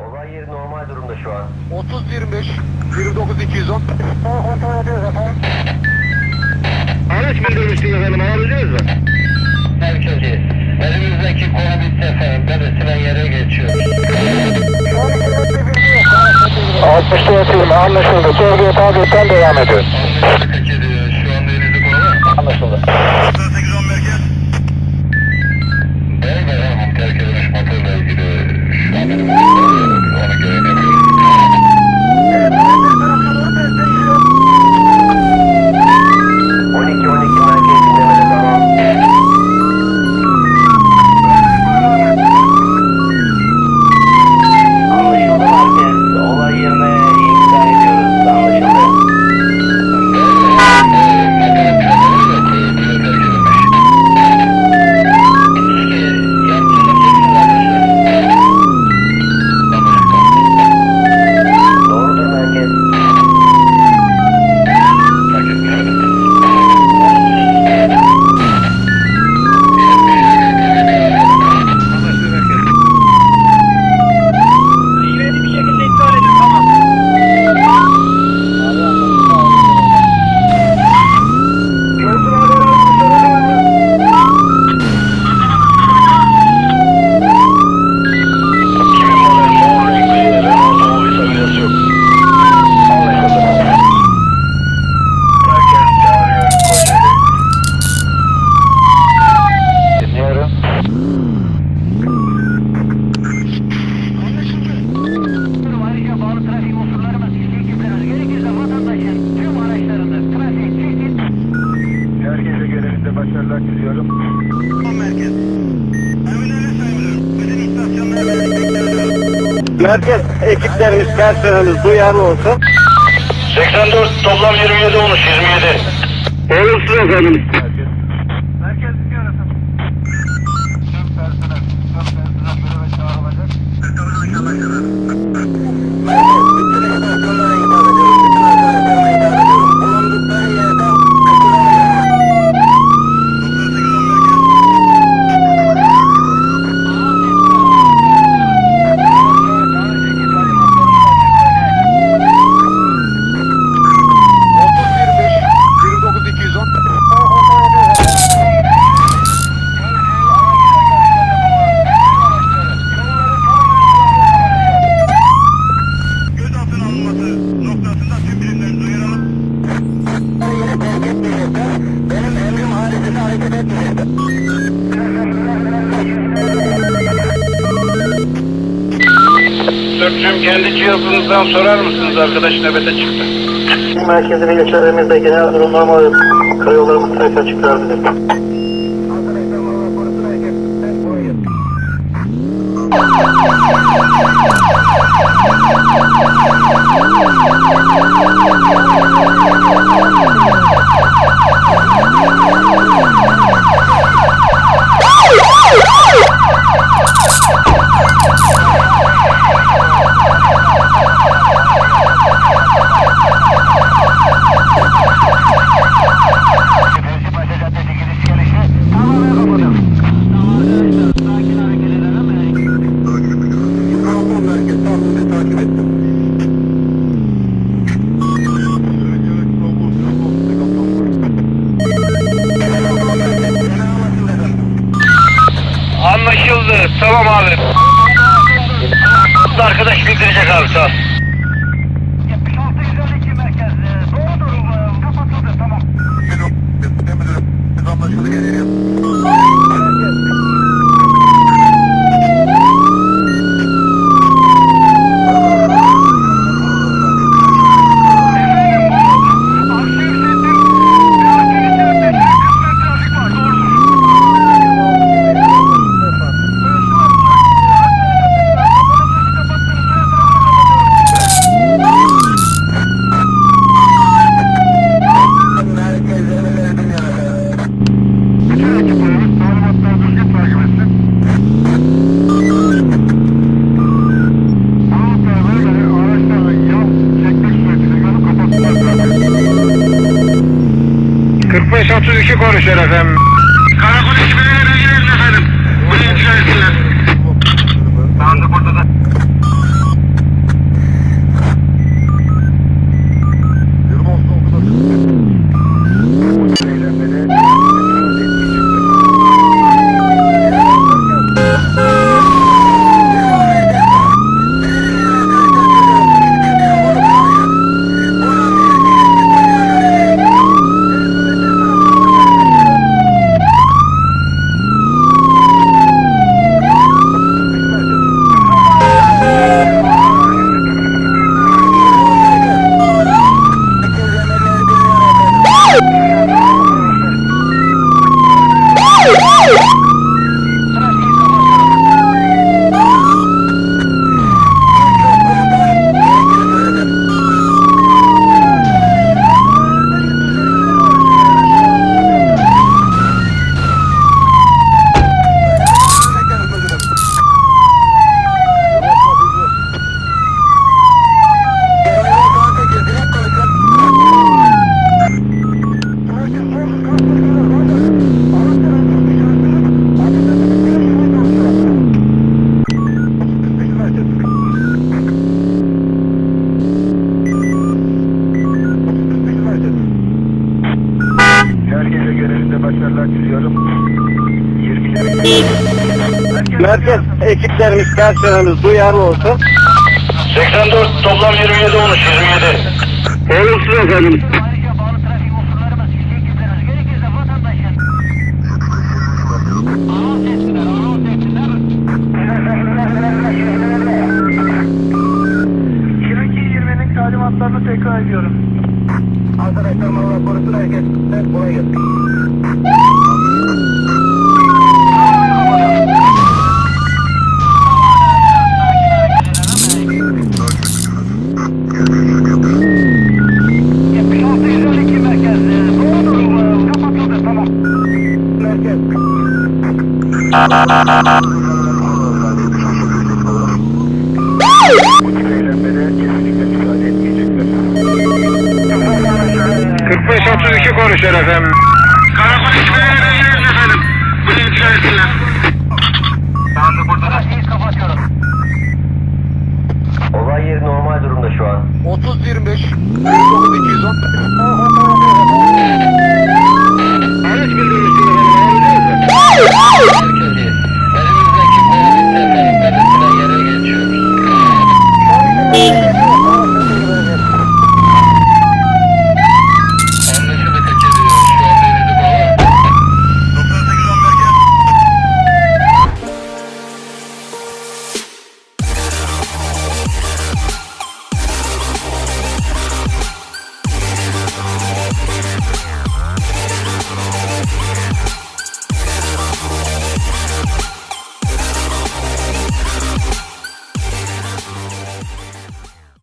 Olay yeri normal durumda şu an. 30 25 29 210. Kontrol ediyoruz efendim. Araç bildirmiştiniz efendim alabiliyoruz mu? Sevk önceyiz. Elimizdeki konu bitti efendim. Dedesilen yere geçiyoruz. 64 20 anlaşıldı. Sorguya takipten devam ediyoruz. Kaçırıyor. Şu anda elinizde konu var mı? Anlaşıldı. Diliyorum. Son merkez. Merkez ekiplerimiz personeliniz duyarlı olsun. 84 toplam 27 olmuş 27. Olumsuz efendim. Merkez. Merkez dinliyor efendim. Tüm personel, tüm personel göreve çağrılacak. Gözaltına Sörtçüm kendi cihazınızdan sorar mısınız? Arkadaş nöbete çıktı. Merkezi ve ilçelerimizde genel durum normal. Karayollarımız trafik açıklardır. Fenerbahçe Tamam abi. Arkadaş bildirecek abi sağ ol. 76 112 merkez. Doğrudur. e, Kapatıldı tamam. Efendim Merkez ekiplerimiz personelimiz duyarlı olsun. 84 toplam 27 olmuş 27. Olumsuz efendim. Ayrıca bağlı trafik unsurlarımız, kişi ekiplerimiz gerekirse vatandaşın anons etsinler, anons etsinler. 20'nin talimatlarını tekrar ediyorum. Arkadaşlar Allah korusun herkes. Kolay gelsin. kesinlikle müsaade etmeyecekler. 45-32 konuşuyor efendim. Karakulis Bey'e veriyoruz efendim. Buraya şey içerisinden. Ben de burada. Biz kapatıyorum. Olay yeri normal durumda şu an. 30-25. 210. Araç bildiğiniz gibi.